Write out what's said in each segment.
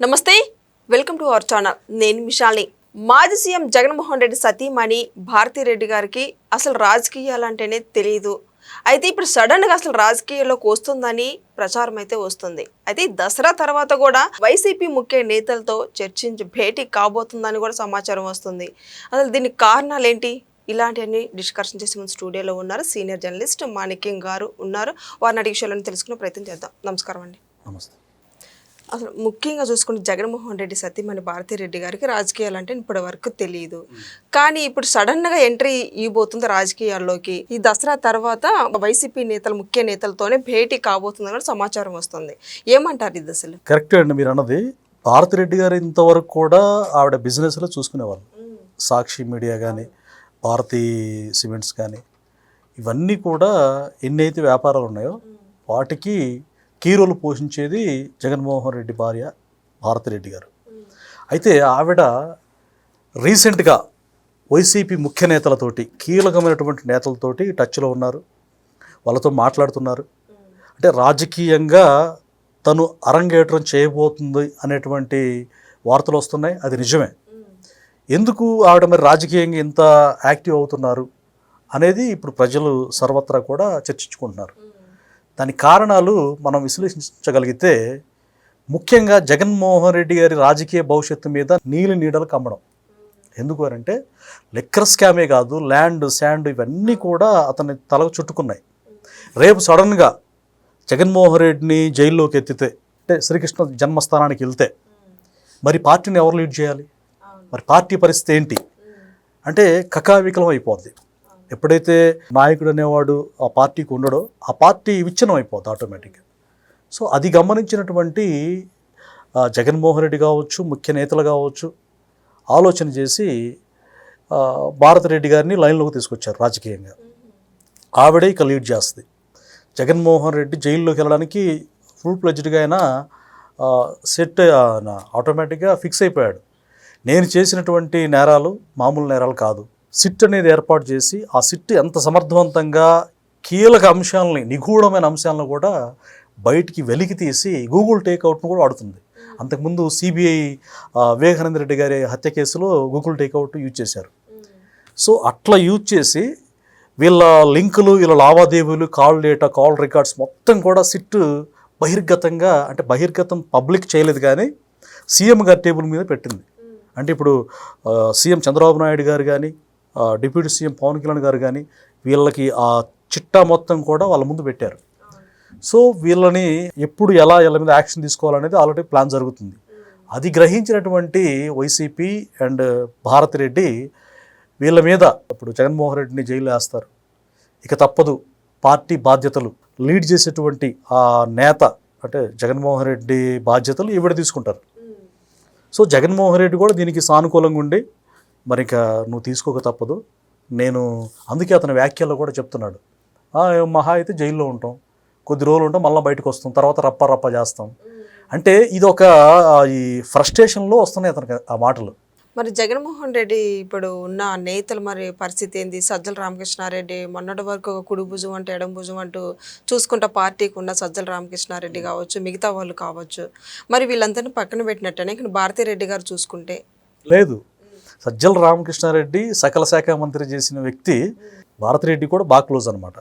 నమస్తే welcome to our channel. నేను మిషాల్ని. మాజీ సీఎం జగన్మోహన్ రెడ్డి సతీమణి భారతిరెడ్డి గారికి అసలు రాజకీయాలంటేనే తెలియదు అయితే ఇప్పుడు సడన్గా అసలు రాజకీయాల్లోకి వస్తుందని ప్రచారం అయితే వస్తుంది. అయితే దసరా తర్వాత కూడా వైసీపీ ముఖ్య నేతలతో చర్చించి భేటీ కాబోతుందని కూడా సమాచారం వస్తుంది. అసలు దీనికి కారణాలు ఏంటి? ఇలాంటివన్నీ డిస్కషన్ చేసే ముందు స్టూడియోలో ఉన్నారు సీనియర్ జర్నలిస్ట్ మాణిక్యం గారు ఉన్నారు. వారిని అడిగే విషయాలను తెలుసుకునే ప్రయత్నం చేద్దాం. నమస్కారం అండి. నమస్తే. అసలు ముఖ్యంగా చూసుకుంటే జగన్మోహన్ రెడ్డి సతీమణి భారతిరెడ్డి గారికి రాజకీయాలు అంటే ఇప్పటి వరకు తెలియదు కానీ ఇప్పుడు సడన్గా ఎంట్రీ ఇవ్వబోతుంది రాజకీయాల్లోకి. ఈ దసరా తర్వాత వైసీపీ నేతలు ముఖ్య నేతలతోనే భేటీ కాబోతుందని సమాచారం వస్తుంది. ఏమంటారు ఇది అసలు? కరెక్ట్ అండి మీరు అన్నది. భారతిరెడ్డి గారు ఇంతవరకు కూడా ఆవిడ బిజినెస్లో చూసుకునేవాళ్ళు. సాక్షి మీడియా కానీ భారతీ సిమెంట్స్ కానీ ఇవన్నీ కూడా ఎన్నైతే వ్యాపారాలు ఉన్నాయో వాటికి కీ రోల్ పోషించేది జగన్మోహన్ రెడ్డి భార్య భారతిరెడ్డి గారు. అయితే ఆవిడ రీసెంట్గా వైసీపీ ముఖ్య నేతలతోటి కీలకమైనటువంటి నేతలతోటి టచ్లో ఉన్నారు. వాళ్ళతో మాట్లాడుతున్నారు. అంటే రాజకీయంగా తను అరంగేట్రం చేయబోతుంది అనేటువంటి వార్తలు వస్తున్నాయి. అది నిజమే. ఎందుకు ఆవిడ మరి రాజకీయంగా ఇంత యాక్టివ్ అవుతున్నారు అనేది ఇప్పుడు ప్రజలు సర్వత్రా కూడా చర్చించుకుంటున్నారు. దాని కారణాలు మనం విశ్లేషించగలిగితే ముఖ్యంగా జగన్మోహన్ రెడ్డి గారి రాజకీయ భవిష్యత్తు మీద నీలి నీడలు కమ్మడం. ఎందుకు అంటే లెక్కర్ స్కామే కాదు ల్యాండ్ శాండ్ ఇవన్నీ కూడా అతని తలకు చుట్టుకున్నాయి. రేపు సడన్గా జగన్మోహన్ రెడ్డిని జైల్లోకి ఎత్తితే అంటే శ్రీకృష్ణ జన్మస్థానానికి వెళ్తే మరి పార్టీని ఎవరు లీడ్ చేయాలి? మరి పార్టీ పరిస్థితి ఏంటి? అంటే కకావికలం అయిపోద్ది. ఎప్పుడైతే నాయకుడు అనేవాడు ఆ పార్టీకి ఉండడో ఆ పార్టీ విచ్ఛిన్నం అయిపోద్ది ఆటోమేటిక్గా. సో అది గమనించినటువంటి జగన్మోహన్ రెడ్డి కావచ్చు ముఖ్య నేతలు కావచ్చు ఆలోచన చేసి భారతరెడ్డి గారిని లైన్లోకి తీసుకొచ్చారు రాజకీయంగా. ఆవిడే ఇక లీడ్ చేస్తుంది. జగన్మోహన్ రెడ్డి జైల్లోకి వెళ్ళడానికి ఫుల్ ప్లెజ్డ్గా అయినా సెట్ ఆటోమేటిక్గా ఫిక్స్ అయిపోయాడు. నేను చేసినటువంటి నేరాలు మామూలు నేరాలు కాదు. సిట్ అనేది ఏర్పాటు చేసి ఆ సిట్ ఎంత సమర్థవంతంగా కీలక అంశాలని నిగూఢమైన అంశాలను కూడా బయటికి వెలికి తీసి గూగుల్ టేక్అవుట్ను కూడా వాడుతుంది. అంతకుముందు సిబిఐ వివేకానంద రెడ్డి గారి హత్య కేసులో గూగుల్ టేక్అవుట్ యూజ్ చేశారు. సో అట్లా యూజ్ చేసి వీళ్ళ లింకులు వీళ్ళ లావాదేవీలు కాల్ డేటా కాల్ రికార్డ్స్ మొత్తం కూడా సిట్ బహిర్గతంగా అంటే బహిర్గతం పబ్లిక్ చేయలేదు కానీ సీఎం గారి టేబుల్ మీద పెట్టింది. అంటే ఇప్పుడు సీఎం చంద్రబాబు నాయుడు గారు కానీ డిప్యూటీ సీఎం పవన్ కళ్యాణ్ గారు కానీ వీళ్ళకి ఆ చిట్టా మొత్తం కూడా వాళ్ళ ముందు పెట్టారు. సో వీళ్ళని ఎప్పుడు ఎలా వీళ్ళ మీద యాక్షన్ తీసుకోవాలనేది ఆల్రెడీ ప్లాన్ జరుగుతుంది. అది గ్రహించినటువంటి వైసీపీ అండ్ భారత్ రెడ్డి వీళ్ళ మీద ఇప్పుడు జగన్మోహన్ రెడ్డిని జైలు వేస్తారు. ఇక తప్పదు. పార్టీ బాధ్యతలు లీడ్ చేసేటువంటి ఆ నేత అంటే జగన్మోహన్ రెడ్డి బాధ్యతలు ఈవిడ తీసుకుంటారు. సో జగన్మోహన్ రెడ్డి కూడా దీనికి సానుకూలంగా ఉండి మరి ఇక నువ్వు తీసుకోక తప్పదు. నేను అందుకే అతని వ్యాఖ్యల్లో కూడా చెప్తున్నాడు. "ఆ, మహా అయితే జైల్లో ఉంటాం. కొద్ది రోజులు ఉంటాం మళ్ళీ బయటకు వస్తాం. తర్వాత రప్ప రప్ప చేస్తాం. అంటే ఇది ఒక ఈ ఫ్రస్ట్రేషన్లో వస్తున్నాయి అతనికి ఆ మాటలు. మరి జగన్మోహన్ రెడ్డి ఇప్పుడు ఉన్న నేతలు మరి పరిస్థితి ఏంది? సజ్జల రామకృష్ణారెడ్డి మొన్నటి వరకు ఒక కుడి భుజం అంటే ఎడం భుజం అంటూ చూసుకుంటా పార్టీకి ఉన్న సజ్జల రామకృష్ణారెడ్డి కావచ్చు మిగతా వాళ్ళు కావచ్చు. మరి వీళ్ళందరినీ పక్కన పెట్టినట్టనే ఇక్కడ భారతిరెడ్డి గారు చూసుకుంటే? లేదు. సజ్జల రామకృష్ణారెడ్డి సకల శాఖ మంత్రి చేసిన వ్యక్తి భారతిరెడ్డి కూడా బాగా క్లోజ్ అనమాట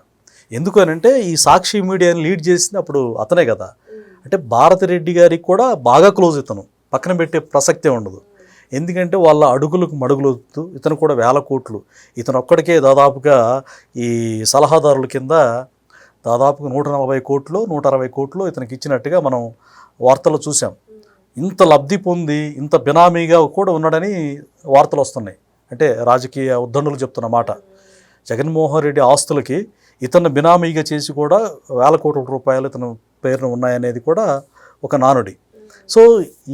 ఎందుకు అంటే ఈ సాక్షి మీడియాని లీడ్ చేసింది అప్పుడు అతనే కదా. అంటే భారతిరెడ్డి గారికి కూడా బాగా క్లోజ్ ఇతను. పక్కన పెట్టే ప్రసక్తే ఉండదు. ఎందుకంటే వాళ్ళ అడుగులకు మడుగులొద్దు ఇతను కూడా వేల కోట్లు. ఇతను ఒక్కడికే దాదాపుగా ఈ సలహాదారుల కింద దాదాపుగా నూట నలభై కోట్లు నూట అరవై కోట్లు ఇతనికి ఇచ్చినట్టుగా మనం వార్తలు చూసాం ఇంత లబ్ధి పొంది ఇంత బినామీగా కూడా ఉన్నాడని వార్తలు వస్తున్నాయి. అంటే రాజకీయ ఉద్దండులు చెప్తున్న మాట. జగన్మోహన్ రెడ్డి ఆస్తులకి ఇతను బినామీగా చేసి కూడా వేల కోట్ల రూపాయలు ఇతను పేరును ఉన్నాయనేది కూడా ఒక నానుడి. సో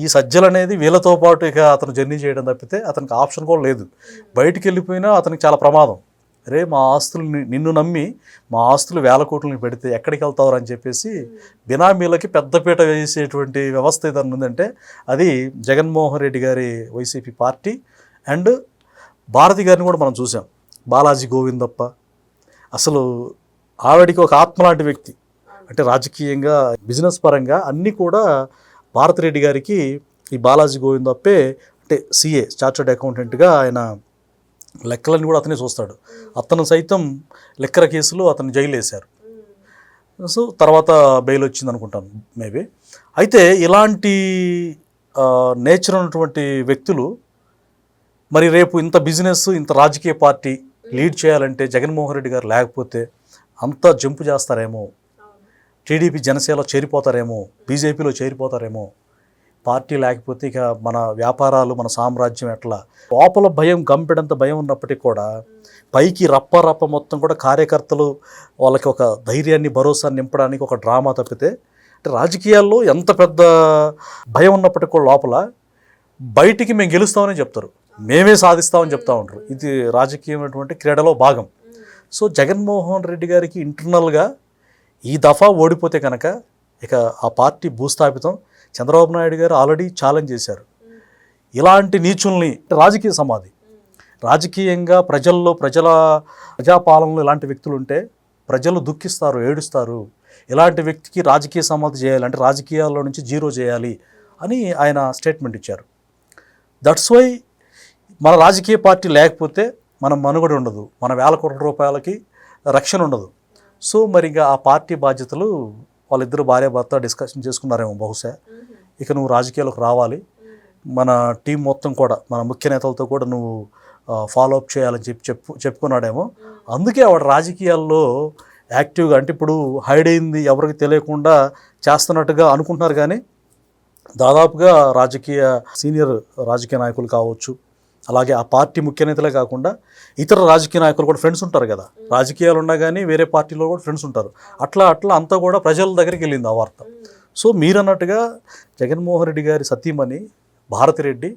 ఈ సజ్జలు అనేది వీళ్ళతో పాటు ఇక అతను జర్నీ చేయడం తప్పితే అతనికి ఆప్షన్ కూడా లేదు. బయటికి వెళ్ళిపోయినా అతనికి చాలా ప్రమాదం. రే మా ఆస్తులు ని- నిన్ను నమ్మి మా ఆస్తులు వేల కోట్లని పెడితే ఎక్కడికి వెళ్తావు అని చెప్పేసి బినామీలకి పెద్దపీట వేసేటువంటి వ్యవస్థ ఏదన్నా ఉందంటే అది జగన్మోహన్ రెడ్డి గారి వైసీపీ పార్టీ అండ్ భారతి గారిని కూడా మనం చూసాం. బాలాజీ గోవిందప్ప. అసలు ఆవిడికి ఒక ఆత్మ లాంటి వ్యక్తి. అంటే రాజకీయంగా బిజినెస్ పరంగా అన్నీ కూడా భారతిరెడ్డి గారికి ఈ బాలాజీ గోవిందప్పే అంటే సిఏ చార్టర్డ్ అకౌంటెంట్గా ఆయన లెక్కలన్నీ కూడా అతనే చూస్తాడు. అతను సైతం లెక్కల కేసులో అతను జైలు వేశారు సో తర్వాత బెయిల్ వచ్చింది అనుకుంటాను మేబీ. అయితే ఇలాంటి నేచర్ ఉన్నటువంటి వ్యక్తులు మరి రేపు ఇంత బిజినెస్ ఇంత రాజకీయ పార్టీ లీడ్ చేయాలంటే జగన్మోహన్ రెడ్డి గారు లేకపోతే అంత జంపు చేస్తారేమో. టీడీపీ జనసేనలో చేరిపోతారేమో బీజేపీలో చేరిపోతారేమో. పార్టీ లేకపోతే ఇక మన వ్యాపారాలు మన సామ్రాజ్యం ఎట్లా? లోపల భయం గంపెడంత భయం ఉన్నప్పటికీ కూడా పైకి రప్ప రప్ప మొత్తం కూడా కార్యకర్తలు వాళ్ళకి ఒక ధైర్యాన్ని భరోసాన్ని నింపడానికి ఒక డ్రామా తప్పితే అంటే రాజకీయాల్లో ఎంత పెద్ద భయం ఉన్నప్పటికీ కూడా లోపల బయటికి మేము గెలుస్తామని చెప్తారు. మేమే సాధిస్తామని చెప్తా ఉంటారు. ఇది రాజకీయమైనటువంటి క్రీడలో భాగం. సో జగన్మోహన్ రెడ్డి గారికి ఇంటర్నల్గా ఈ దఫా ఓడిపోతే కనుక ఇక ఆ పార్టీ భూస్థాపితం. చంద్రబాబు నాయుడు గారు ఆల్రెడీ ఛాలెంజ్ చేశారు. ఇలాంటి నీచుల్ని రాజకీయ సమాధి. రాజకీయంగా ప్రజల్లో ప్రజల ప్రజాపాలనలో ఇలాంటి వ్యక్తులు ఉంటే ప్రజలు దుఃఖిస్తారు ఏడుస్తారు. ఇలాంటి వ్యక్తికి రాజకీయ సమాధి చేయాలి అంటే రాజకీయాల్లో నుంచి జీరో చేయాలి అని ఆయన స్టేట్మెంట్ ఇచ్చారు. దట్స్ వై మన రాజకీయ పార్టీ లేకపోతే మన మనుగడ ఉండదు. మన వేల కోట్ల రూపాయలకి రక్షణ ఉండదు. సో మరి ఇంకా ఆ పార్టీ బాధ్యతలు వాళ్ళిద్దరు భార్య భర్త డిస్కషన్ చేసుకున్నారేమో బహుశా. ఇక నువ్వు రాజకీయాలకు రావాలి. మన టీం మొత్తం కూడా మన ముఖ్య నేతలతో కూడా నువ్వు ఫాలో అప్ చేయాలని చెప్పి చెప్పు చెప్పుకున్నాడేమో. అందుకే ఆవిడ రాజకీయాల్లో యాక్టివ్గా అంటే ఇప్పుడు హైడ్ అయింది ఎవరికి తెలియకుండా చేస్తున్నట్టుగా అనుకుంటున్నారు కానీ దాదాపుగా రాజకీయ సీనియర్ రాజకీయ నాయకులు కావచ్చు అలాగే ఆ పార్టీ ముఖ్య నేతలే కాకుండా ఇతర రాజకీయ నాయకులు కూడా ఫ్రెండ్స్ ఉంటారు కదా. రాజకీయాలు ఉన్నా కానీ వేరే పార్టీలో కూడా ఫ్రెండ్స్ ఉంటారు. అట్లా అట్లా అంతా కూడా ప్రజల దగ్గరికి వెళ్ళింది ఆ వార్త. సో మీరన్నట్టుగా జగన్మోహన్ రెడ్డి గారి సతీమణి భారతిరెడ్డి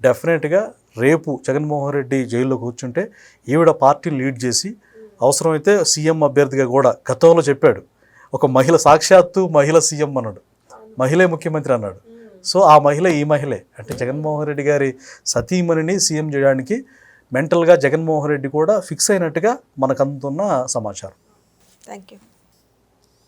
డెఫినెట్గా రేపు జగన్మోహన్ రెడ్డి జైల్లో కూర్చుంటే ఈవిడ పార్టీని లీడ్ చేసి అవసరమైతే సీఎం అభ్యర్థిగా కూడా గతంలో చెప్పాడు. ఒక మహిళ సాక్షాత్తు మహిళ సీఎం అన్నాడు. మహిళే ముఖ్యమంత్రి అన్నాడు. సో ఆ మహిళ ఈ మహిళే. అంటే జగన్మోహన్ రెడ్డి గారి సతీమణిని సీఎం చేయడానికి మెంటల్గా జగన్మోహన్ రెడ్డి కూడా ఫిక్స్ అయినట్టుగా మనకు అందుతున్న సమాచారం. Thank you